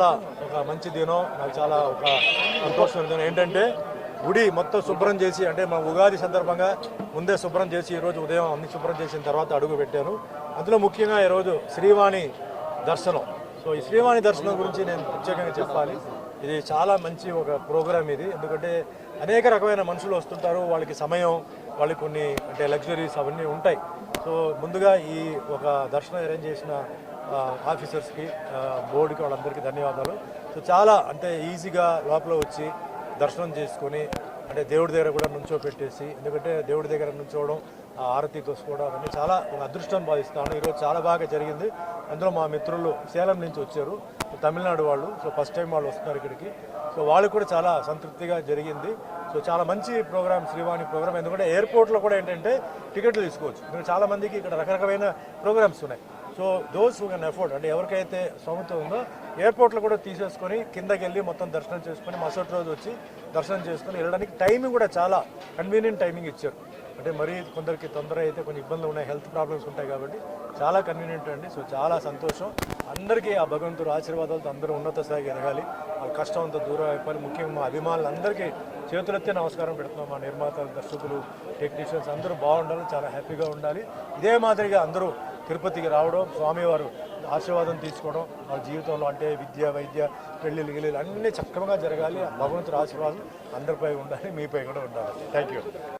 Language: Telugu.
ఒక మంచి దినం. నాకు చాలా ఒక సంతోషమైన దినం ఏంటంటే గుడి మొత్తం శుభ్రం చేసి అంటే మా ఉగాది సందర్భంగా ముందే శుభ్రం చేసి ఈరోజు ఉదయం అన్ని శుభ్రం చేసిన తర్వాత అడుగు పెట్టాను. అందులో ముఖ్యంగా ఈరోజు శ్రీవాణి దర్శనం. సో ఈ శ్రీవాణి దర్శనం గురించి నేను ప్రత్యేకంగా చెప్పాలి. ఇది చాలా మంచి ఒక ప్రోగ్రామ్ ఇది. ఎందుకంటే అనేక రకమైన మనుషులు వస్తుంటారు వాళ్ళకి సమయం వాళ్ళకి కొన్ని అంటే లగ్జరీస్ అవన్నీ ఉంటాయి. సో ముందుగా ఈ ఒక దర్శనం అరేంజ్ చేసిన ఆఫీసర్స్కి బోర్డుకి వాళ్ళందరికీ ధన్యవాదాలు. సో చాలా అంటే ఈజీగా లోపల వచ్చి దర్శనం చేసుకొని అంటే దేవుడి దగ్గర కూడా నుంచో పెట్టేసి ఎందుకంటే దేవుడి దగ్గర నుంచోవడం ఆరతి తోసుకోవడం అవన్నీ చాలా ఒక అదృష్టం భావిస్తాను. ఈరోజు చాలా బాగా జరిగింది. అందులో మా మిత్రులు సేలం నుంచి వచ్చారు. తమిళనాడు వాళ్ళు. సో ఫస్ట్ టైం వాళ్ళు వస్తున్నారు ఇక్కడికి. సో వాళ్ళకి కూడా చాలా సంతృప్తిగా జరిగింది. సో చాలా మంచి ప్రోగ్రామ్ శ్రీవాణి ప్రోగ్రామ్. ఎందుకంటే ఎయిర్పోర్ట్లో కూడా ఏంటంటే టికెట్లు తీసుకోవచ్చు. ఎందుకంటే చాలామందికి ఇక్కడ రకరకమైన ప్రోగ్రామ్స్ ఉన్నాయి. So those who can afford అంటే ఎవరికైతే స్తోమత ఉందో ఎయిర్పోర్ట్లో కూడా తీసేసుకొని కిందకి వెళ్ళి మొత్తం దర్శనం చేసుకొని మరుసటి రోజు వచ్చి దర్శనం చేసుకొని వెళ్ళడానికి టైమింగ్ కూడా చాలా కన్వీనియంట్ టైమింగ్ ఇచ్చారు. అంటే మరీ కొందరికి తొందర అయితే కొన్ని ఇబ్బందులు ఉన్నాయి హెల్త్ ప్రాబ్లమ్స్ ఉంటాయి కాబట్టి చాలా కన్వీనియంట్ అండి. సో చాలా సంతోషం. అందరికీ ఆ భగవంతుడు ఆశీర్వాదాలతో అందరూ ఉన్నత స్థాయికి ఎదగాలి. ఆ కష్టం అంతా దూరం అయిపోయి ముఖ్యంగా మా అభిమానులందరికీ చేతులెత్తే నమస్కారం పెడుతున్నాం. మా నిర్మాతలు దర్శకులు టెక్నీషియన్స్ అందరూ బాగుండాలి చాలా హ్యాపీగా ఉండాలి. ఇదే మాదిరిగా అందరూ తిరుపతికి రావడం స్వామివారు ఆశీర్వాదం తీసుకోవడం వాళ్ళ జీవితంలో అంటే విద్య వైద్య పెళ్ళిళ్ళు గిళ్ళు అన్నీ చక్కగా జరగాలి. ఆ భగవంతుడి ఆశీర్వాదం అందరిపై ఉండాలి మీపై కూడా ఉండాలి. Thank you